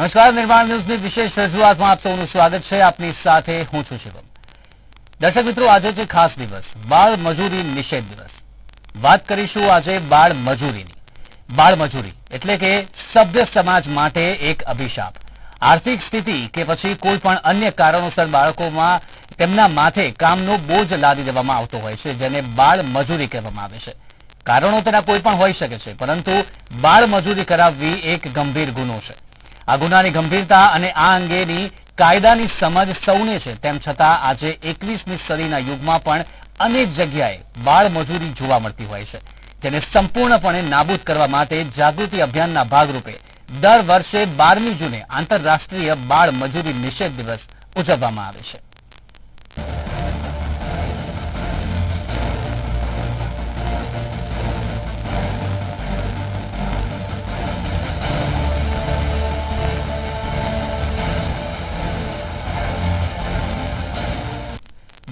નમસ્કાર, નિર્માણ ન્યૂઝની વિશેષ રજૂઆતમાં આપ સૌનું સ્વાગત છે. આપની સાથે હું છું શિવમ દર્શક મિત્રો, આજે છે ખાસ દિવસ, બાળ મજૂરી નિષેધ દિવસ. વાત કરીશું આજે બાળ મજૂરીની. બાળ મજૂરી એટલે કે સભ્ય સમાજ માટે એક અભિશાપ. આર્થિક સ્થિતિ કે પછી કોઈ પણ અન્ય કારણોસર બાળકોમાં તેમના માથે કામનો બોજ લાદી દેવામાં આવતો હોય છે, જેને બાળ મજૂરી કહેવામાં આવે છે. કારણો તેના કોઈ પણ હોઈ શકે છે, પરંતુ બાળ મજૂરી કરાવવી એક ગંભીર ગુનો છે. આ ગુનાની ગંભીરતા અને આ અંગેની કાયદાની સમજ સૌને છે. તેમ છતાં આજે એકવીસમી સદીના યુગમાં પણ અનેક જગ્યાએ બાળ મજૂરી જોવા મળતી હોય છે. જેને સંપૂર્ણપણે નાબૂદ કરવા માટે જાગૃતિ અભિયાનના ભાગરૂપે દર વર્ષે બારમી જૂને આંતરરાષ્ટ્રીય બાળ મજૂરી નિષેધ દિવસ ઉજવવામાં આવે છે.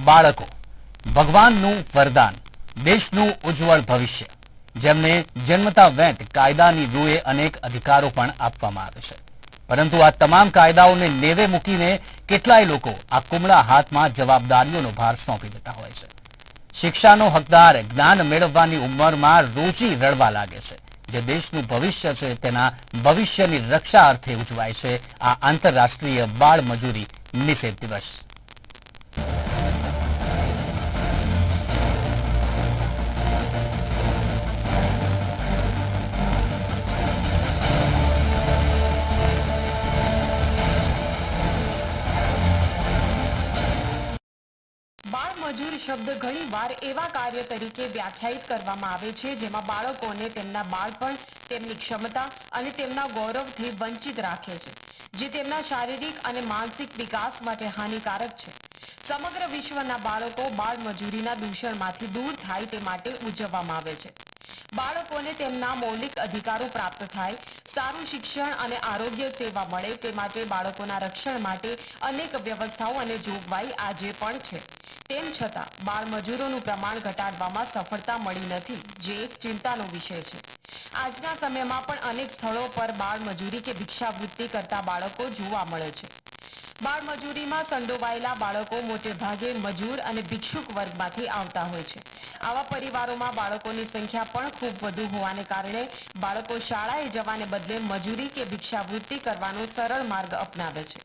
બાળકો, ભગવાનનું વરદાન, દેશનું ઉજ્જવળ ભવિષ્ય, જેમને જન્મતા વેંત કાયદાની રૂએ અનેક અધિકારો પણ આપવામાં આવે છે. પરંતુ આ તમામ કાયદાઓને નેવે મૂકીને કેટલાય લોકો આ કુમળા હાથમાં જવાબદારીઓનો ભાર સોંપી દેતા હોય છે. શિક્ષાનો હકદાર જ્ઞાન મેળવવાની ઉંમરમાં રોજી રડવા લાગે છે. જે દેશનું ભવિષ્ય છે તેના ભવિષ્યની રક્ષા અર્થે ઉજવાય છે. આ આંતરરાષ્ટ્રીય બાળ મજૂરી નિષેધ દિવસ. શબ્દ ઘણીવાર એવા કાર્ય તરીકે વ્યાખ્યાયિત કરવામાં આવે છે, જેમાં બાળકોને તેમના બાળપણ, તેમની ક્ષમતા અને તેમના ગૌરવથી વંચિત રાખે છે, જે તેમના શારીરિક અને માનસિક વિકાસ માટે હાનિકારક છે. સમગ્ર વિશ્વના બાળકો બાળ મજૂરીના દૂષણમાંથી દૂર થાય તે માટે ઉજવવામાં આવે છે. બાળકોને તેમના મૌલિક અધિકારો પ્રાપ્ત થાય, સારું શિક્ષણ અને આરોગ્ય સેવા મળે તે માટે બાળકોના રક્ષણ માટે અનેક વ્યવસ્થાઓ અને જોગવાઈ આજે પણ છે. તેમ છતાં બાળ મજૂરોનું પ્રમાણ ઘટાડવામાં સફળતા મળી નથી, જે એક ચિંતાનો વિષય છે. આજના સમયમાં પણ અનેક સ્થળો પર બાળ મજૂરી કે ભિક્ષાવૃત્તિ કરતા બાળકો જોવા મળે છે. બાળ મજૂરીમાં સંડોવાયેલા બાળકો મોટે ભાગે મજૂર અને ભિક્ષુક વર્ગમાંથી આવતા હોય છે. આવા પરિવારોમાં બાળકોની સંખ્યા પણ ખૂબ વધુ હોવાને કારણે બાળકો શાળાએ જવાને બદલે મજૂરી કે ભિક્ષાવૃત્તિ કરવાનો સરળ માર્ગ અપનાવે છે.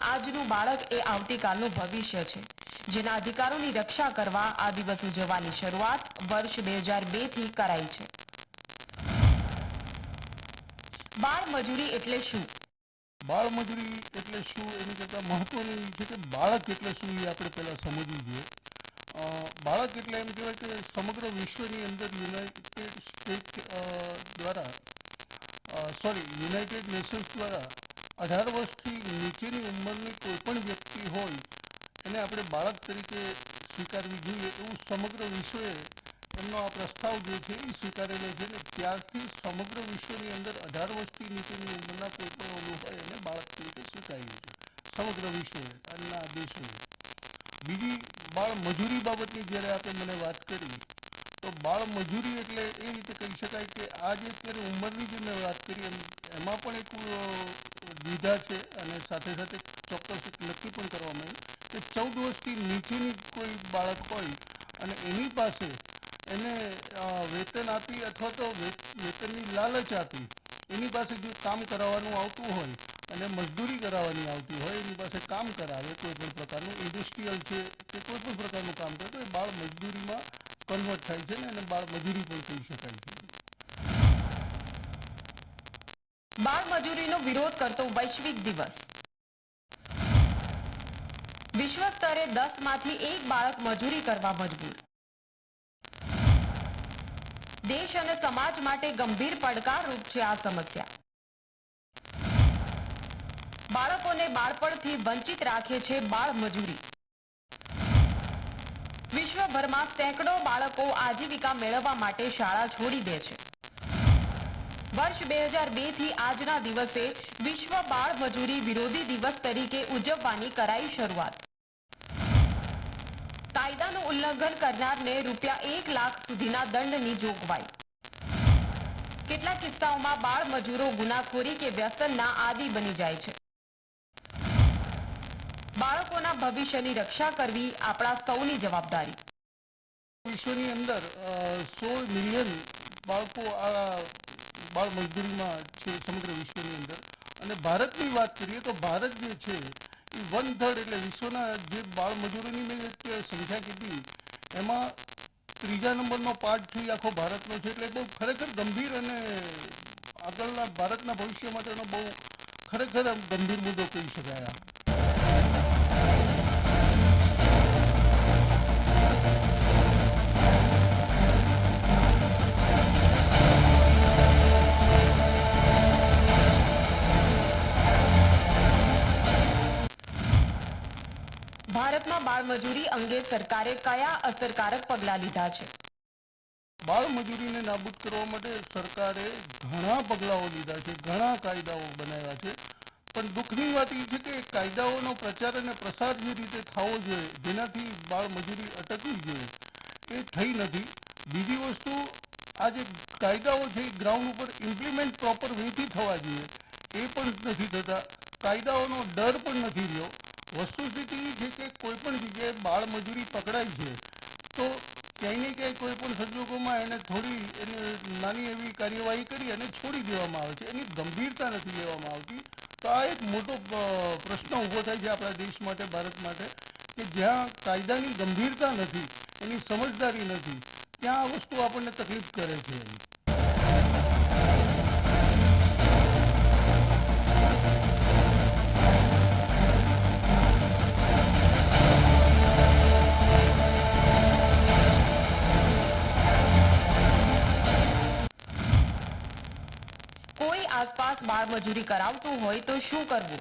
આજનું બાળક એ આવતીકાલનું ભવિષ્ય છે. જેના અધિકારોની રક્ષા કરવા આ દિવસ ઉજવવાની શરૂઆત વર્ષ બે હજાર બેથી કરાઈ છે. બાળ મજૂરી એટલે શું? બાળ મજૂરી એટલે શું? એની કરતાં મહત્વનું એ છે કે બાળક એટલે શું એ આપણે પહેલાં સમજવું જોઈએ. બાળક એટલે એમ કહેવાય કે સમગ્ર વિશ્વની અંદર યુનાઇટેડ સ્ટેટ દ્વારા સોરી, યુનાઇટેડ નેશન્સ દ્વારા અઢાર વર્ષથી નીચેની ઉંમરની કોઈ પણ વ્યક્તિ હોય એને આપણે બાળક તરીકે સ્વીકારવી જોઈએ એવું સમગ્ર વિશ્વએ એમનો આ પ્રસ્તાવ જે છે એ સ્વીકારેલો છે ને ત્યારથી સમગ્ર વિશ્વની અંદર અઢાર વર્ષથી નીચેની ઉંમરના કોઈ પણ ઓલું એને બાળક તરીકે સ્વીકાર્યું છે. સમગ્ર વિશ્વએ અન્ના દેશોએ બીજી બાળ મજૂરી બાબતની જ્યારે આપણે મને વાત કરી, તો બાળ મજૂરી એટલે એ રીતે કહી શકાય કે આ જે અત્યારે ઉંમરની જે મેં વાત કરી, એમાં પણ એક દ્વિધા છે અને સાથે સાથે ચોક્કસ એક નક્કી પણ કરવામાં આવ્યું કે ચૌદ વર્ષથી નીચેની કોઈ બાળક હોય અને એની પાસે એને વેતન આપી અથવા તો વેતનની લાલચ આપી, એની પાસે જો કામ કરાવવાનું આવતું હોય અને મજદૂરી કરાવવાની આવતી હોય, એની પાસે કામ કરાવે, કોઈ પણ પ્રકારનું ઇન્ડસ્ટ્રીયલ છે કે કોઈ પણ પ્રકારનું કામ કરે, તો એ બાળ મજદૂરીમાં કન્વર્ટ થાય છે ને એને બાળ મજૂરી પણ કહી શકાય છે. બાળ મજૂરીનો વિરોધ કરતો વૈશ્વિક દિવસ. વિશ્વ સ્તરે દસમાંથી એક બાળક મજૂરી કરવા મજબૂર. દેશ અને સમાજ માટે ગંભીર પડકારરૂપ છે આ સમસ્યા. બાળકોને બાળપણથી વંચિત રાખે છે બાળ મજૂરી. વિશ્વભરમાં સેંકડો બાળકો આજીવિકા મેળવવા માટે શાળા છોડી દે છે. વર્ષ બે હજાર બેથી આજના દિવસે વિશ્વ બાળ મજૂરી વિરોધી દિવસ તરીકે ઉજવવાની કરાઈ શરૂઆત. કાયદાનું ઉલ્લંઘન કરનારને રૂપિયા એક લાખ સુધીના દંડની જોગવાઈ. કેટલાક કિસ્સાઓમાં બાળ મજૂરો ગુનાખોરી કે વ્યસનના આદિ બની જાય છે. બાળકોના ભવિષ્યની રક્ષા કરવી આપણા સૌની જવાબદારી. વિશ્વની અંદર સોળ મિલિયન બાળકો બાળ મજદૂરીમાં છે સમગ્ર વિશ્વની અંદર. અને ભારતની વાત કરીએ તો ભારત જે છે, એ વન થર્ડ એટલે વિશ્વના જે બાળ મજૂરોની મેં સંખ્યા કીધી, એમાં ત્રીજા નંબરનો પાર્ટ છે આખો ભારતનો છે. એટલે બહુ ખરેખર ગંભીર અને આગળના ભારતના ભવિષ્ય માટેનો બહુ ખરેખર ગંભીર મુદ્દો કહી શકાય ભારતમાં બાળ મજૂરી અંગે સરકારે કયા અસરકારક પગલાં લીધા છે? બાળ મજૂરીને નાબૂદ કરવા માટે સરકારે ઘણા પગલાઓ લીધા છે, ઘણા કાયદાઓ બનાવ્યા છે. પણ દુઃખની વાત એ છે કે કાયદાઓનો પ્રચાર અને પ્રસાર જે રીતે થવો જોઈએ, જેનાથી બાળ મજૂરી અટકવી જોઈએ, એ થઈ નથી. બીજી વસ્તુ, આ જે કાયદાઓ છે ગ્રાઉન્ડ ઉપર ઇમ્પ્લિમેન્ટ પ્રોપર વેથી થવા જોઈએ, એ પણ નથી થતા. કાયદાઓનો ડર પણ નથી રહ્યો. વસ્તુસ્થિતિ એ છે કે કોઈ પણ જગ્યાએ બાળ મજૂરી પકડાય છે, તો ક્યાંય ને ક્યાંય કોઈ પણ સંજોગોમાં એને થોડી એને નાની એવી કાર્યવાહી કરી અને છોડી દેવામાં આવે છે. એની ગંભીરતા નથી લેવામાં આવતી. તો આ એક મોટો પ્રશ્ન ઊભો થાય છે આપણા દેશ માટે, ભારત માટે, કે જ્યાં કાયદાની ગંભીરતા નથી, એની સમજદારી નથી, ત્યાં આ વસ્તુ આપણને તકલીફ કરે છે. એની આસપાસ બાળ મજૂરી કરાવતું હોય તો શું કરવું?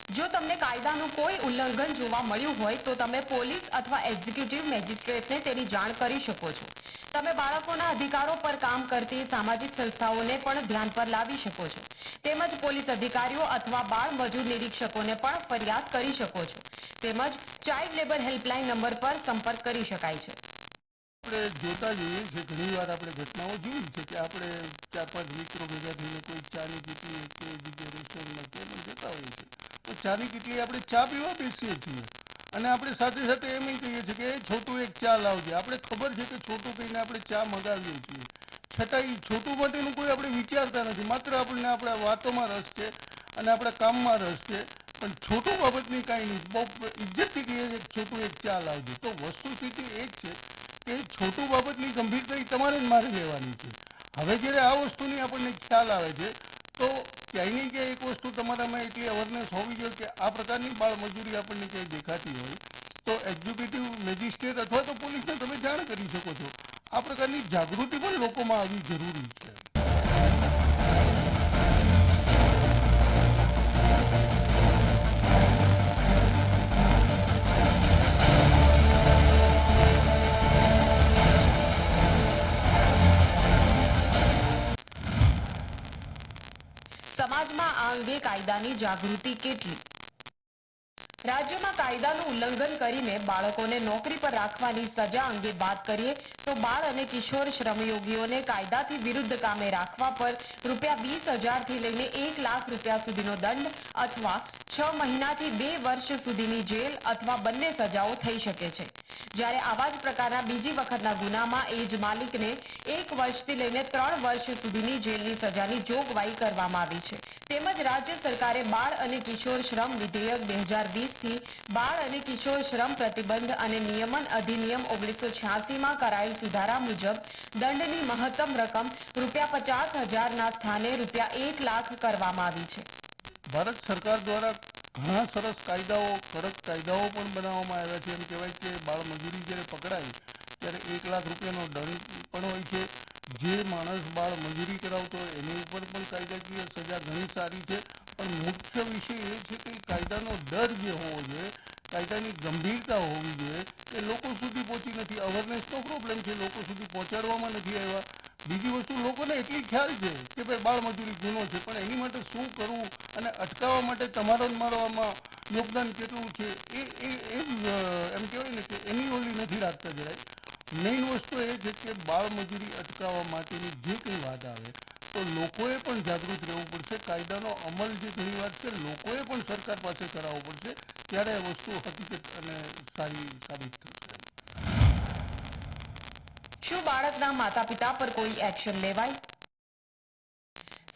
જો તમને કાયદાનું કોઈ ઉલ્લંઘન જોવા મળ્યું હોય તો તમે પોલીસ અથવા એક્ઝિક્યુટિવ મેજિસ્ટ્રેટને તેની જાણ કરી શકો છો. તમે બાળકોના અધિકારો પર કામ કરતી સામાજિક સંસ્થાઓને પણ ધ્યાન પર લાવી શકો છો. તેમજ પોલીસ અધિકારીઓ અથવા બાળ મજૂર નિરીક્ષકોને પણ ફરિયાદ કરી શકો છો. તેમજ ચાઇલ્ડ લેબર હેલ્પલાઇન નંબર પર સંપર્ક કરી શકાય છે. આપણે જોતા જઈએ છે ઘણી વાર આપણે ઘટનાઓ જોઈ છે કે આપણે ચાર પાંચ મિત્રો ભેગા થઈને કોઈ ચાની કીટલી કે જગ્યાએ રેસ્ટોરન્ટમાં કે પણ જતા હોઈએ છીએ. તો ચાની કીટલી આપણે ચા પીવા બેસીએ છીએ અને આપણે સાથે સાથે એમ કહીએ છીએ કે છોટું એક ચા લાવજે. આપણે ખબર છે કે છોટું કહીને આપણે ચા મંગાવીએ છીએ. છતાં એ છોટું માટેનું કોઈ આપણે વિચારતા નથી. માત્ર આપણને આપણા વાતોમાં રસ છે અને આપણા કામમાં રસ છે. પણ છોટું બાબતની કાંઈ નહીં. બહુ ઇજ્જતથી કહીએ છીએ છોટું એક ચા લાવજે. તો વસ્તુસ્થિતિ એ જ છે કે છોટું બાબતની ગંભીરતા એ તમારે જ મારે લેવાની છે. હવે જ્યારે આ વસ્તુની આપણને ખ્યાલ આવે છે, તો ક્યાંય ને ક્યાંય એક વસ્તુ તમારામાં એટલી અવેરનેસ હોવી જોઈએ કે આ પ્રકારની બાળમજૂરી આપણને ક્યાંય દેખાતી હોય. તો એક્ઝિક્યુટિવ મેજિસ્ટ્રેટ અથવા તો પોલીસને તમે જાણ કરી શકો છો. આ પ્રકારની જાગૃતિ પણ લોકોમાં આવી જરૂરી છે. કાયદાની જાગૃતિ કેટલી? રાજ્યમાં કાયદાનું ઉલ્લંઘન કરીને બાળકોને નોકરી પર રાખવાની સજા અંગે વાત કરીએ તો બાળ અને કિશોર શ્રમયોગીઓને કાયદાથી વિરુદ્ધ કામે રાખવા પર રૂપિયા વીસ હજારથી લઈને એક લાખ રૂપિયા સુધીનો દંડ અથવા છ મહિનાથી બે વર્ષ સુધીની જેલ અથવા બંને સજાઓ થઈ શકે છે. જ્યારે આવા જ પ્રકારના બીજી વખતના ગુનામાં એ જ માલિકને એક વર્ષથી લઈને ત્રણ વર્ષ સુધીની જેલની સજાની જોગવાઈ કરવામાં આવી છે. તેમજ રાજ્ય સરકારે બાળ અને કિશોર શ્રમ વિધેયક બે હજાર વીસથી બાળ અને કિશોર શ્રમ પ્રતિબંધ અને નિયમન અધિનિયમ ઓગણીસો છ્યાસીમાં કરાયેલ સુધારા મુજબ દંડની મહત્તમ રકમ રૂપિયા પચાસ હજારના સ્થાને રૂપિયા એક લાખ કરવામાં આવી છે. ભારત સરકાર દ્વારા ઘણા સરસ કાયદાઓ કડક કાયદાઓ પણ બનાવવામાં આવ્યા છે. એમ કહેવાય કે બાળ મજૂરી જ્યારે પકડાય, ત્યારે એક લાખ રૂપિયાનો દંડ પણ હોય છે. જે માણસ બાળ મજૂરી કરાવતો હોય એની ઉપર પણ કાયદાકીય સજા ઘણી સારી છે. પણ મુખ્ય વિષય એ છે કે કાયદાનો ડર જે હોવો જોઈએ, કાયદાની ગંભીરતા હોવી જોઈએ, એ લોકો સુધી પહોંચી નથી. અવેરનેસનો પ્રોબ્લેમ છે, લોકો સુધી પહોંચાડવામાં નથી આવ્યા. બીજી વસ્તુ, લોકોને એટલી ખ્યાલ છે કે ભાઈ બાળ મજૂરી ગુનો છે, પણ એની માટે શું કરવું અને અટકાવવા માટે તમારો જ મારવામાં યોગદાન કેટલું છે, એ એ એમ કહેવાય ને કે એની ઓલી નથી રાખતા જરાય. મેઇન વસ્તુ એ છે કે બાળ મજૂરી અટકાવવા માટેની જે કંઈ વાત આવે, તો લોકોએ પણ જાગૃત રહેવું પડશે. કાયદાનો અમલ જે ઘણીવાર છે, લોકોએ પણ સરકાર પાસે કરાવવો પડશે. ત્યારે આ વસ્તુ હકીકત અને સારી સાબિત થશે શું બાળકના માતા પિતા પર કોઈ એક્શન લેવાય?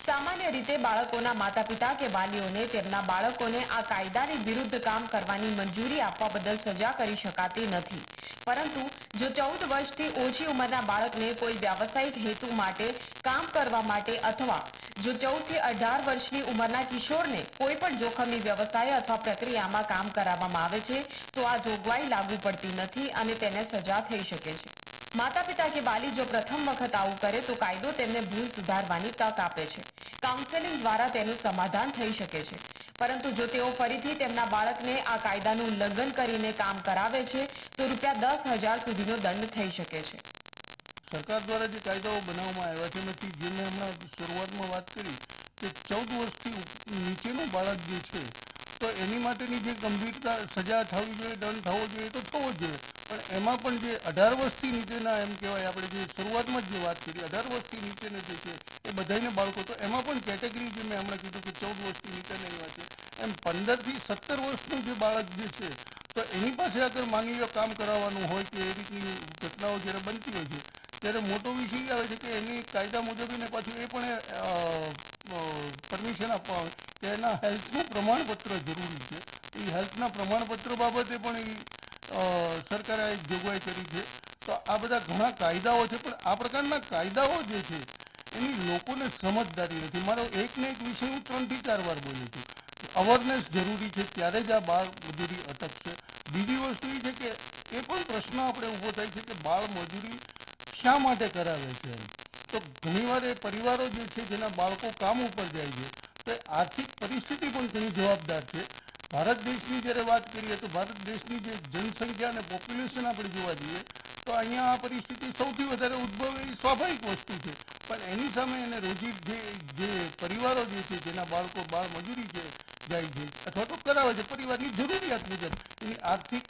સામાન્ય રીતે બાળકોના માતા પિતા કે વાલીઓને તેમના બાળકોને આ કાયદાની વિરુદ્ધ કામ કરવાની મંજૂરી આપવા બદલ સજા કરી શકાતી નથી. પરંતુ જો ચૌદ વર્ષથી ઓછી ઉંમરના બાળકને કોઈ વ્યાવસાયિક હેતુ માટે, કામ કરવા માટે અથવા જો ચૌદથી અઢાર વર્ષની ઉંમરના કિશોરને કોઈ પણ જોખમી વ્યવસાય અથવા પ્રક્રિયામાં કામ કરાવવામાં આવે છે, તો આ જોગવાઈ લાગુ પડતી નથી અને તેને સજા થઈ શકે છે. માતા પિતા કે વાલી જો પ્રથમ વખત આવું કરે, તો કાયદો તેમને ભૂલ સુધારવાની તક આપે છે. કાઉન્સેલિંગ દ્વારા તેનું સમાધાન થઈ શકે છે. પરંતુ જો તેઓ ફરીથી તેમના બાળકને આ કાયદાનું ઉલ્લંઘન કરીને કામ કરાવે છે, તો રૂપિયા દસ હજાર સુધીનો દંડ થઈ શકે છે. સરકાર દ્વારા જે કાયદાઓ બનાવવામાં આવ્યા છે નથી જે હમણાં શરૂઆતમાં વાત કરી કે ચૌદ વર્ષથી નીચેનું બાળક જે છે તો એની માટેની જે ગંભીરતા, સજા થવી જોઈએ, દંડ થવો જોઈએ તો થવો જોઈએ. પણ એમાં પણ જે અઢાર વર્ષથી નીચેના એમ કહેવાય, આપણે જે શરૂઆતમાં જ જે વાત કરી, અઢાર વર્ષથી નીચેના જે છે, એ બધાને બાળકો, તો એમાં પણ કેટેગરી જે મેં હમણાં કીધું કે ચૌદ વર્ષથી નીચેના એવા છે. એમ પંદરથી સત્તર વર્ષનું જે બાળક જે છે, તો એની પાસે આગળ માની લો કામ કરાવવાનું હોય કે એ રીતની ઘટનાઓ જ્યારે બનતી હોય છે, ત્યારે મોટો વિષય આવે છે કે એની કાયદા મુજબ એને પાછું એ પણ પરમિશન આપવા આવે. હેલ્થનું પ્રમાણપત્ર જરૂરી છે. એ હેલ્થના પ્રમાણપત્ર બાબતે પણ સરકારે જોગવાઈ કરી છે. તો આ બધા ઘણા કાયદાઓ છે, પણ આ પ્રકારના કાયદાઓ જે છે, એની લોકોને સમજદારી નથી. મારો એક ને એક વિષય હું ત્રણથી ચાર વાર બોલું છું. અવેરનેસ જરૂરી છે, ત્યારે જ આ બાળ મજૂરી અટકશે. બીજી વસ્તુ એ છે કે, એ પણ પ્રશ્ન આપણે ઊભો થાય છે કે બાળ મજૂરી શા માટે કરાવે છે એમ? તો ઘણીવાર એ પરિવારો જે છે, જેના બાળકો કામ ઉપર જાય છે, તો આર્થિક પરિસ્થિતિ પણ ઘણી જવાબદાર છે. ભારત દેશની જ્યારે વાત કરીએ તો ભારત દેશની જે જનસંખ્યા અને પોપ્યુલેશન આપણે જોવા જઈએ, તો અહીંયા આ પરિસ્થિતિ સૌથી વધારે ઉદ્ભવે એ સ્વાભાવિક વસ્તુ છે. પણ એની સામે એને રોજી જે જે પરિવારો જે છે, જેના બાળકો બાળ મજૂરી છે જાય છે, અથવા તો કરાવે છે, પરિવારની જરૂરિયાત મુજબ એની આર્થિક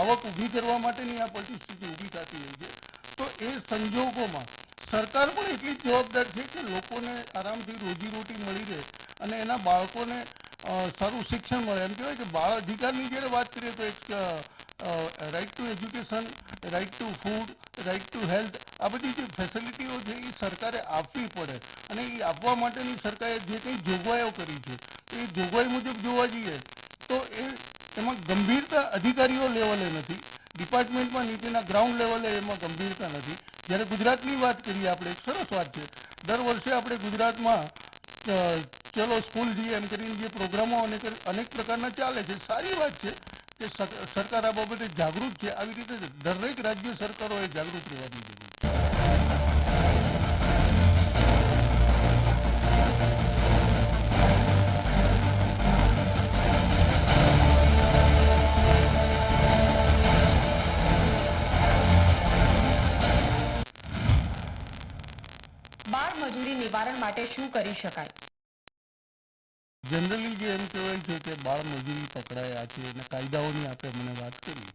આવક ઊભી કરવા માટેની આ પરિસ્થિતિ ઊભી થતી હોય છે. તો એ સંજોગોમાં સરકાર પણ એટલી જ જવાબદાર છે કે લોકોને આરામથી રોજીરોટી મળી રહે અને એના બાળકોને સારું શિક્ષણ મળે. એમ કહેવાય કે બાળ અધિકારની જ્યારે વાત કરીએ તો એક right to education right to food right to health આ બધી જે ફેસિલિટીઓ છે એ સરકારે આપવી પડે અને એ આપવા માટેની સરકારે જે કંઈ જોગવાઈઓ કરી છે, એ જોગવાઈ મુજબ જોવા જઈએ તો એ એમાં ગંભીરતા અધિકારીઓ લેવલે નથી ડિપાર્ટમેન્ટમાં નીચેના ગ્રાઉન્ડ લેવલે એમાં ગંભીરતા નથી. જ્યારે ગુજરાતની વાત કરીએ આપણે એક સરસ વાત છે. દર વર્ષે આપણે ગુજરાતમાં ચલો સ્કૂલ જઈએ એમ કરીને જે પ્રોગ્રામો અનેક અનેક પ્રકારના ચાલે છે. સારી વાત છે કે સરકાર આ બાબતે જાગૃત છે. આવી રીતે દરેક રાજ્ય સરકારોએ જાગૃત રહેવાની જરૂર બાળ મજૂરી નિવારણ માટે શું કરી શકાય? જનરલી જે એમ કહેવાય છે કે બાળ મજૂરી પકડાયા છે અને કાયદાઓની આપણે મને વાત કરી.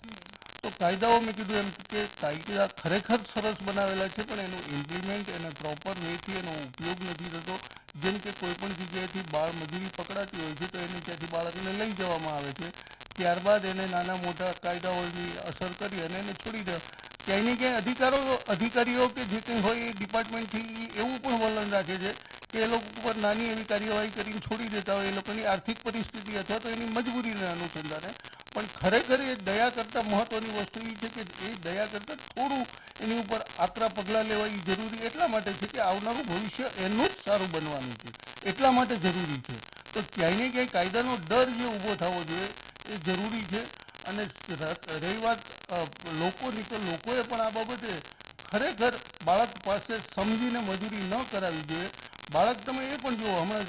તો કાયદાઓ મેં કીધું એમ કે કાયદા ખરેખર સરસ બનાવેલા છે, પણ એનું ઇમ્પ્લિમેન્ટ એને પ્રોપર વેથી એનો ઉપયોગ નથી થતો. જેમ કે કોઈ પણ જગ્યાએથી બાળ મજૂરી પકડાતી હોય છે, તો એને ત્યાંથી બાળકને લઈ જવામાં આવે છે. ત્યારબાદ એને નાના મોટા કાયદાઓની અસર કરી અને એને છોડી દે. ક્યાંય ને ક્યાંય અધિકારો, અધિકારીઓ કે જે કંઈ હોય એ ડિપાર્ટમેન્ટથી એવું પણ વલણ રાખે છે કે એ લોકો ઉપર નાની એવી કાર્યવાહી કરીને છોડી દેતા હોય, એ લોકોની આર્થિક પરિસ્થિતિ અથવા તો એની મજબૂરીને અનુસંધાને. પણ ખરેખર એ દયા કરતાં મહત્ત્વની વસ્તુ એ છે કે એ દયા કરતાં થોડું એની ઉપર આકરા પગલાં લેવા એ જરૂરી એટલા માટે છે કે આવનારું ભવિષ્ય એનું જ સારું બનવાનું છે. એટલા માટે જરૂરી છે. તો ક્યાંય ને ક્યાંય કાયદાનો ડર જે ઊભો થવો જોઈએ એ જરૂરી છે. અને રહી વાત લોકોની તો લોકોએ પણ આ બાબતે ખરેખર બાળક પાસે સમજીને મજૂરી ન કરાવી જોઈએ. બાળક તમે એ પણ જુઓ, હમણાં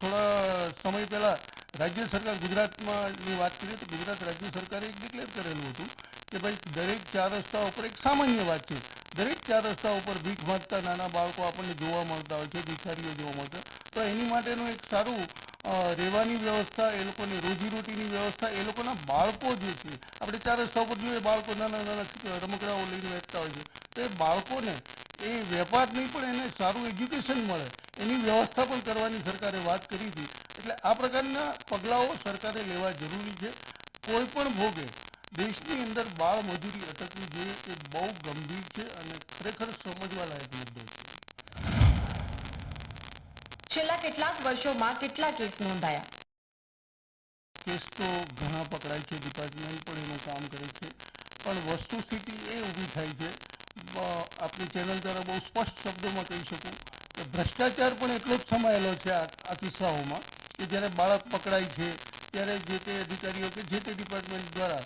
થોડા સમય પહેલાં રાજ્ય સરકાર ગુજરાતમાં વાત કરીએ તો ગુજરાત રાજ્ય સરકારે એક ડિક્લેર કરેલું હતું કે ભાઈ દરેક ચાર રસ્તા ઉપર એક સામાન્ય વાત છે. દરેક ચાર રસ્તા ઉપર ભીખ માંગતા નાના બાળકો આપણને જોવા મળતા હોય છે, ભિખારીઓ જોવા મળતા તો એની માટેનું એક સારું રહેવાની વ્યવસ્થા, એ લોકોની રોજીરોટીની વ્યવસ્થા, એ લોકોના બાળકો જે છે, આપણે ચારે રસ્તા જોઈએ બાળકો નાના નાના રમકડાઓ લઈને વેચતા હોય છે. તો એ બાળકોને, એ વેપાર નહીં પણ એને સારું એજ્યુકેશન મળે. એની વ્યવસ્થા પણ કરવાની સરકારે વાત કરી હતી એટલે આ પ્રકારના પગલાઓ સરકારે લેવા જરૂરી છે. કોઈ પણ ભોગે, દેશની અંદર બાળ મજૂરી અટકવી જોઈએ, એ બહુ ગંભીર છે અને ખરેખર સમજવા લાયક મુદ્દો છે. છેલ્લા કેટલાક વર્ષોમાં કેટલા કેસ નોંધાયા? કેસ તો ઘણા પકડાય છે ડિપાર્ટમેન્ટ પણ એનું કામ કરે છે. પણ વસ્તુસ્થિતિ એ ઊભી થાય છે. આપણી ચેનલ દ્વારા બહુ સ્પષ્ટ શબ્દોમાં કહી શકું કે ભ્રષ્ટાચાર પણ એટલો જ સમાયેલો છે આ કિસ્સાઓમાં કે જ્યારે બાળક પકડાય છે, ત્યારે જે તે અધિકારીઓ કે જે તે ડિપાર્ટમેન્ટ દ્વારા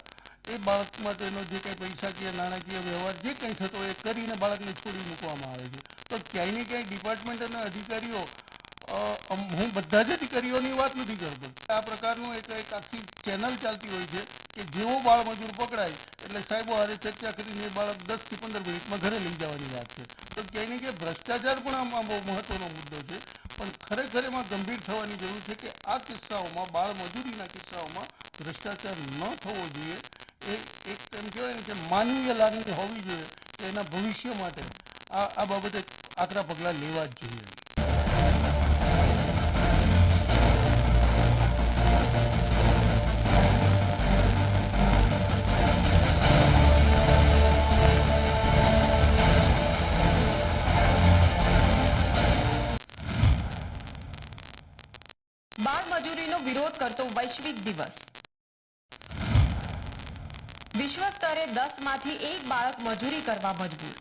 એ બાળક માટેનો જે કંઈ પૈસાકીય નાણાકીય વ્યવહાર જે કંઈ થતો એ કરીને બાળકને છોડી મૂકવામાં આવે છે. તો ક્યાંય ને ક્યાંય ડિપાર્ટમેન્ટ અને અધિકારીઓ હું બધા જ અધિકારીઓની વાત નથી કરતો. આ પ્રકારનું એક એક આખી ચેનલ ચાલતી હોય છે કે જેવો બાળ મજૂર પકડાય, એટલે સાહેબો હારે ચર્ચા કરીને એ બાળક દસથી પંદર મિનિટમાં ઘરે લઈ જવાની વાત છે. તો ક્યાંય ને ક્યાંય ભ્રષ્ટાચાર પણ આમાં બહુ મહત્વનો મુદ્દો છે, પણ ખરેખર એમાં ગંભીર થવાની જરૂર છે કે આ કિસ્સાઓમાં, બાળ મજૂરીના કિસ્સાઓમાં ભ્રષ્ટાચાર ન થવો જોઈએ. એ, એક એમ કહેવાય ને કે માનવીય લાગણી હોવી જોઈએ એના ભવિષ્ય માટે આ આ બાબતે આકરા પગલાં લેવા જ જોઈએ. વૈશ્વિક દિવસ. વિશ્વ સ્તરે દસમાંથી એક બાળક મજૂરી કરવા મજબૂર.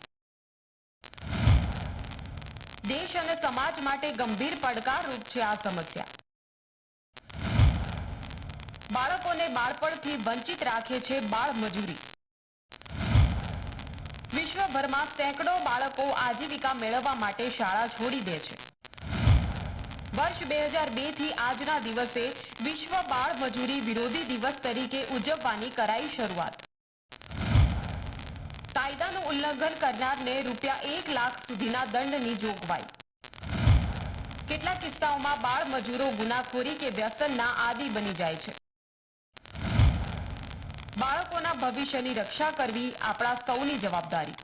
દેશ અને સમાજ માટે ગંભીર પડકારરૂપ છે આ સમસ્યા. બાળકોને બાળપણથી વંચિત રાખે છે બાળ મજૂરી. વિશ્વભરમાં સેંકડો બાળકો આજીવિકા મેળવવા માટે શાળા છોડી દે છે. વર્ષ બે હજાર બેથી આજના દિવસે વિશ્વ બાળ મજૂરી વિરોધી દિવસ તરીકે ઉજવવાની કરાઈ શરૂઆત. કાયદાનું ઉલ્લંઘન કરનારને રૂપિયા એક લાખ સુધીના દંડની જોગવાઈ. કેટલાક કિસ્સાઓમાં બાળ મજૂરો ગુનાખોરી કે વ્યસનના આદિ બની જાય છે. બાળકોના ભવિષ્યની રક્ષા કરવી આપણા સૌની જવાબદારી.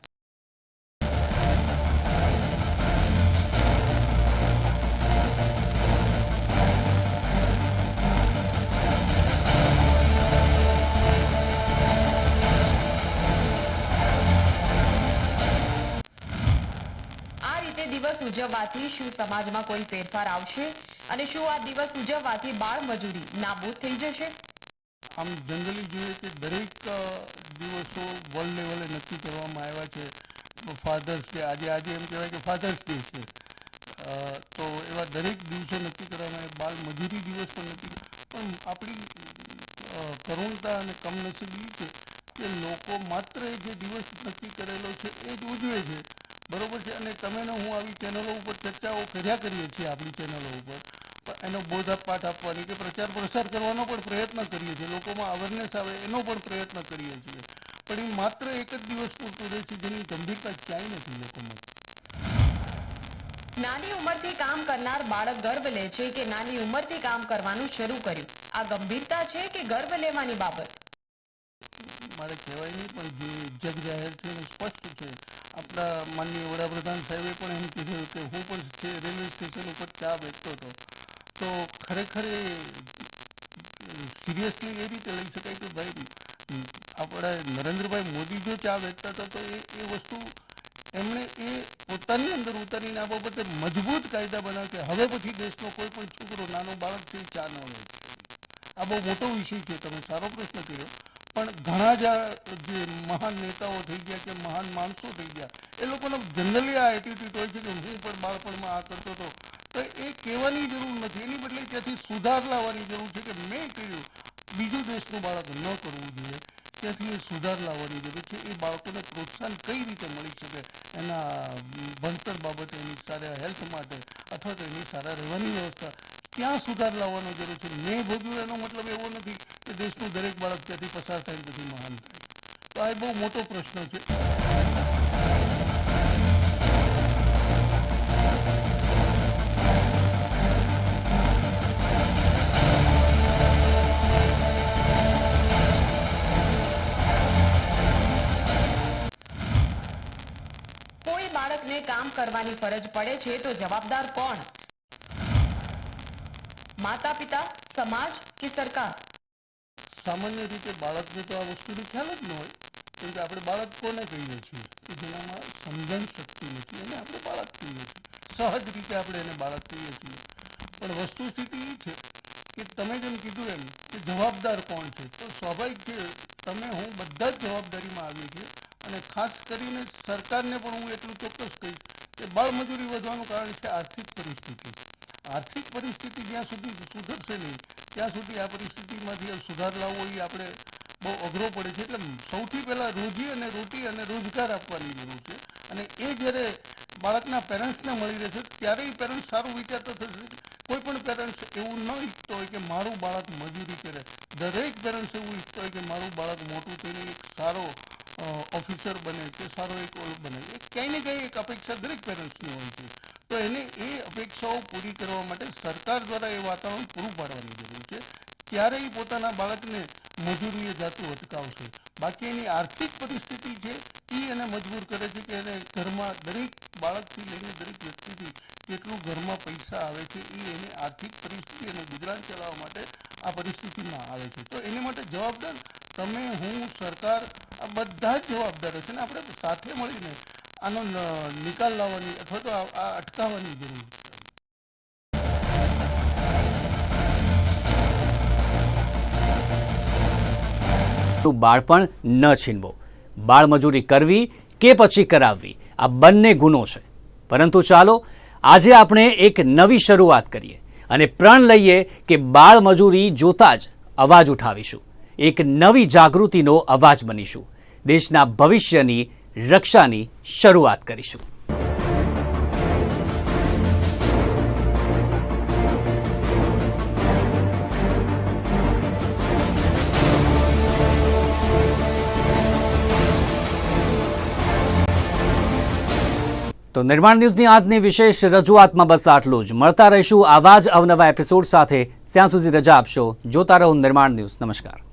રીતે દિવસ ઉજવવાથી શું સમાજમાં કોઈ ફેરફાર આવશે અને શું આ દિવસ ઉજવવાથી બાળ મજૂરી નાબૂદ થઈ જશે? આમ જનરલી જોઈએ કે દરેક દિવસો વર્લ્ડ લેવલે નક્કી કરવામાં આવ્યા છે. ફાધર્સ ડે આજે આજે એમ કહેવાય કે ફાધર્સ ડે છે. તો એવા દરેક દિવસો નક્કી કરવામાં બાળ મજૂરી દિવસ પણ નક્કી પણ આપણી કરુણતા અને કમનસીબી છે કે લોકો માત્ર જે દિવસ નક્કી કરેલો છે, એ જ ઉજવે છે. બરોબર છે? અને તમે ને હું આવી ચેનલો ઉપર ચર્ચાઓ કર્યા કરીએ છીએ આપણી ચેનલો ઉપર. એનો બોધપાઠ આપવાની કે પ્રચાર પ્રસાર કરવાનો પણ પ્રયત્ન કરીએ છીએ. લોકોમાં અવેરનેસ આવે એનો પણ પ્રયત્ન કરીએ છીએ. પણ એ માત્ર એક જ દિવસ પૂરતું રહે છે જેની ગંભીરતા ક્યાંય નથી લોકોમાં. નાની ઉંમરથી કામ કરનાર બાળક ગર્વ લે છે કે નાની ઉંમરથી કામ કરવાનું શરૂ કર્યું. આ ગંભીરતા છે કે ગર્વ લેવાની બાબત? મારે કહેવાય નહીં પણ જે જગ જાહેર છે અને સ્પષ્ટ છે આપણા માનનીય વડાપ્રધાન સાહેબે પણ એમ કીધું કે હું પણ રેલવે સ્ટેશન ઉપર ચા વેચતો હતો, તો ખરેખર એ સિરિયસલી એ રીતે લઈ શકાય કે ભાઈ, આપણા નરેન્દ્રભાઈ મોદી જો ચા વેચતા હતા, તો એ એ વસ્તુ એમણે એ પોતાની અંદર ઉતારીને આ બાબતે મજબૂત કાયદા બનાવ્યો કે હવે પછી દેશનો કોઈ પણ છોકરો, નાનો બાળક છે ચા ન લે. આ બહુ મોટો વિષય છે, તમે સારો પ્રશ્ન કર્યો. પણ ઘણા જ જે મહાન નેતાઓ થઈ ગયા કે મહાન માણસો થઈ ગયા, એ લોકોનો જનરલી આ એટીટ્યુડ હોય છે કે હું પણ બાળપણમાં આ કરતો હતો. તો એ કહેવાની જરૂર નથી. એની બદલે ત્યાંથી સુધાર લાવવાની જરૂર છે કે મેં કર્યું. બીજું દેશનું બાળક ન કરવું જોઈએ. ત્યાંથી એ સુધાર લાવવાની જરૂર છે. એ બાળકોને પ્રોત્સાહન કઈ રીતે મળી શકે? એના ભણતર બાબતે એની સારા હેલ્થ માટે અથવા તો એની સારા રહેવાની વ્યવસ્થા ક્યાં સુધાર લાવવાનો જરૂર છે? મેં ભોગ્યું એનો મતલબ એવો નથી કે દેશનું દરેક બાળક ત્યાંથી પસાર થાય પછી મહાન થાય. તો આ બહુ મોટો પ્રશ્ન છે. કોઈ બાળકને કામ કરવાની ફરજ પડે છે તો જવાબદાર કોણ? માતા પિતા સમાજ કે સરકાર? સામાન્ય રીતે બાળકને તો આ વસ્તુની ખ્યાલ જ ન હોય કેમ કે આપણે બાળક કોને કહીએ છીએ? જેનામાં સમજણ શક્તિ નથી એને આપણે બાળક કહીએ છીએ. સહજ રીતે આપણે એને બાળક કહીએ છીએ. પણ વસ્તુ સ્થિતિ એ છે કે તમે જેમ કીધું એમ કે જવાબદાર કોણ છે, તો સ્વાભાવિક છે તમે હું બધા જ જવાબદારીમાં આવીએ છીએ અને ખાસ કરીને સરકારને પણ હું એટલું ચોક્કસ કહીશ કે બાળમજૂરી વધવાનું કારણ છે આર્થિક પરિસ્થિતિ. આર્થિક પરિસ્થિતિ જ્યાં સુધી સુધરશે નહીં, ત્યાં સુધી આ પરિસ્થિતિમાંથી સુધાર લાવવો એ આપણે બહુ અઘરો પડે છે. એટલે સૌથી પહેલાં રોજી અને રોટી અને રોજગાર આપવાની જરૂર છે. અને એ જ્યારે બાળકના પેરેન્ટ્સને મળી રહેશે, ત્યારે પેરેન્ટ્સ સારું વિચારતો થશે. કોઈ પણ પેરેન્ટ્સ એવું ન ઈચ્છતો હોય કે મારું બાળક મજૂરી કરે. દરેક પેરેન્ટ્સ એવું ઈચ્છતો હોય કે મારું બાળક મોટું થઈને એક સારો ઓફિસર બને કે સારો એક બને. એ ક્યાંય ને ક્યાંય એક અપેક્ષા દરેક પેરેન્ટ્સની હોય છે. તો એની એ અપેક્ષાઓ પૂરી કરવા માટે સરકાર દ્વારા એ વાતાવરણ પૂરું પાડવાની જરૂર છે. ત્યારે એ પોતાના બાળકને મજૂરીએ જાતું અટકાવશે. બાકી એની આર્થિક પરિસ્થિતિ છે, એ એને મજબૂર કરે છે કે એને ઘરમાં દરેક બાળકથી લઈને દરેક વ્યક્તિથી કેટલું ઘરમાં પૈસા આવે છે, એ એની આર્થિક પરિસ્થિતિ અને ગુજરાન ચલાવવા માટે આ પરિસ્થિતિમાં આવે છે. તો એની માટે જવાબદાર તમે, હું, સરકાર આ બધા જ જવાબદારો છે ને આપણે સાથે મળીને આનો નિકાલ લાવવાની, અથવા તો આ અટકાવવાની જરૂર બાળપણ ન છીનવો. બાળમજૂરી કરવી કે પછી કરાવવી, આ બંને ગુનો છે. પરંતુ ચાલો, આજે આપણે એક નવી શરૂઆત કરીએ અને પ્રણ લઈએ કે બાળમજૂરી જોતા જ અવાજ ઉઠાવીશું. એક નવી જાગૃતિનો અવાજ બનીશું. દેશના ભવિષ્યની રક્ષાની શરૂઆત કરીશું. તો નિર્માણ ન્યૂઝની આજની વિશેષ રજૂઆતમાં બસ આટલું જ. મળતા રહીશું આવા જ અવનવા એપિસોડ સાથે. ત્યાં સુધી રજા આપશો. જોતા રહો નિર્માણ ન્યૂઝ. નમસ્કાર.